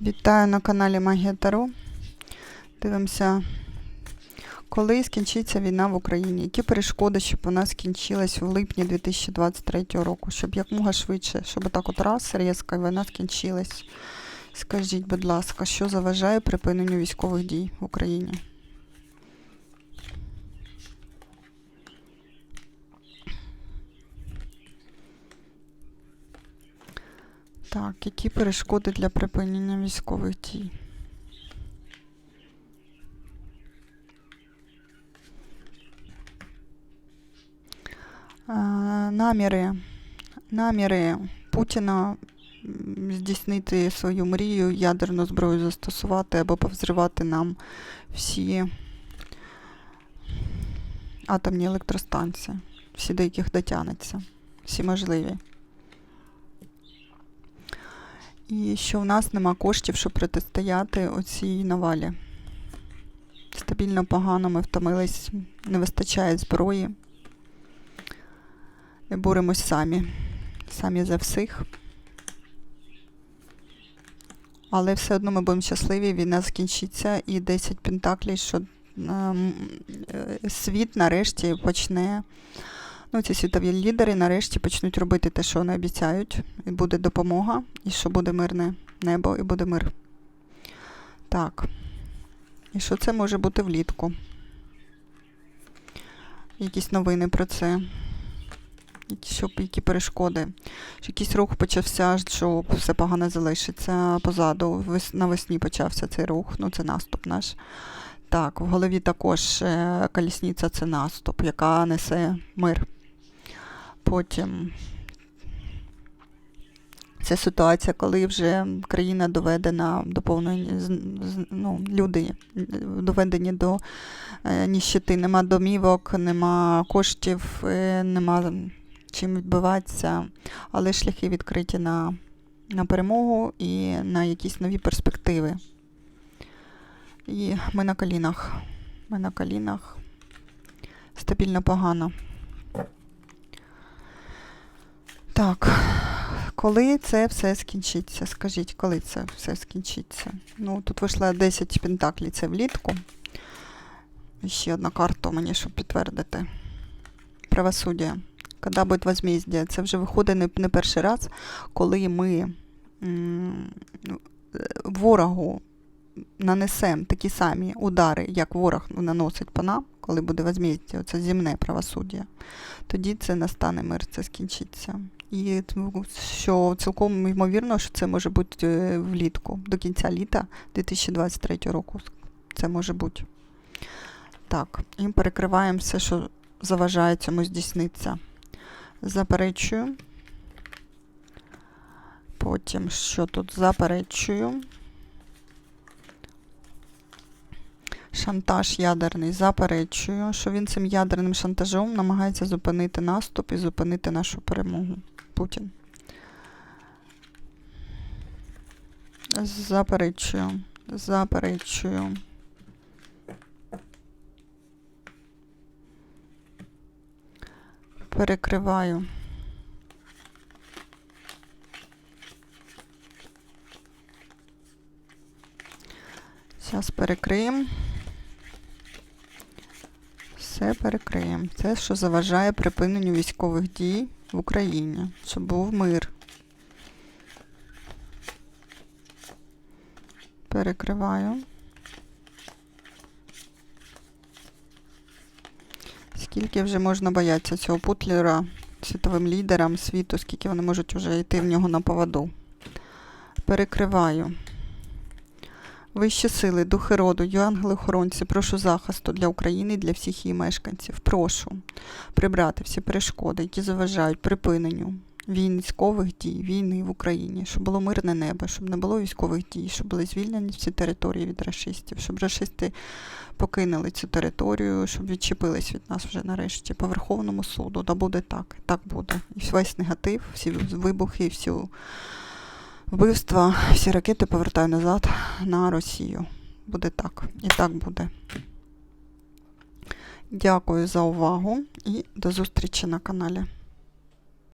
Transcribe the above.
Вітаю на каналі Магія Таро. Дивимося, коли скінчиться війна в Україні. Які перешкоди, щоб вона скінчилась в липні 2023 року, щоб якмога швидше, щоб так от раз різко і війна скінчилась. Скажіть, будь ласка, що заважає припиненню військових дій в Україні? Так, які перешкоди для припинення військових дій? Е, Наміри, наміри Путіна здійснити свою мрію, ядерну зброю застосувати або повзривати нам всі атомні електростанції, всі до яких дотягнеться, всі можливі. І що в нас нема коштів, щоб протистояти оцій навалі. Стабільно погано ми втомились, не вистачає зброї. І боремось самі. Самі за всіх. Але все одно ми будемо щасливі, війна закінчиться і 10 пентаклей, що ем, е, світ нарешті почне. Ну, ці світові лідери нарешті почнуть робити те, що вони обіцяють, і буде допомога, і що буде мирне небо, і буде мир. Так. І що це може бути влітку? Якісь новини про це. Щоб, які перешкоди. Що якийсь рух почався, що все погано залишиться позаду. Навесні почався цей рух, ну це наступ наш. Так, в голові також е, колісниця це наступ, яка несе мир. Потім це ситуація, коли вже країна доведена до повної ну, люди доведені до е, ніщити. Нема домівок, нема коштів, е, нема чим відбиватися, але шляхи відкриті на, на перемогу і на якісь нові перспективи. І ми на колінах. Ми на колінах. Стабільно погано. Так, коли це все скінчиться? Скажіть, коли це все скінчиться? Ну, тут вийшло 10 пентаклів, це влітку. Ще одна карта мені, щоб підтвердити. Правосуддя. Коли буде возмездя? Це вже виходить не, перший раз, коли ми м, е, ворогу нанесемо такі самі удари, як ворог наносить по нам, коли буде возмездя, це земне правосуддя, тоді це настане мир, це скінчиться. І що цілком ймовірно, що це може бути е, влітку, до кінця літа 2023 року. Це може бути. Так, і перекриваємо все, що заважає цьому здійснитися. Заперечую. Потім, що тут заперечую. Шантаж ядерний заперечую, що він цим ядерним шантажом намагається зупинити наступ і зупинити нашу перемогу. Путін. Заперечую. Заперечую. Перекриваю. Зараз перекриємо. Все перекриємо. Це, що заважає припиненню військових дій в Україні, щоб був мир. Перекриваю. Скільки вже можна боятися цього путлера світовим лідерам світу, скільки вони можуть вже йти в нього на поводу. Перекриваю. Вищі сили, духи роду, ангели-охоронці, прошу захисту для України і для всіх її мешканців. Прошу прибрати всі перешкоди, які заважають припиненню військових дій, війни в Україні, щоб було мирне небо, щоб не було військових дій, щоб були звільнені всі території від расистів, щоб расисти покинули цю територію, щоб відчепились від нас вже нарешті по Верховному суду. Да буде так, так буде. І весь негатив, всі вибухи, всю вбивства, всі ракети повертаю назад на Росію. Буде так. І так буде. Дякую за увагу і до зустрічі на каналі.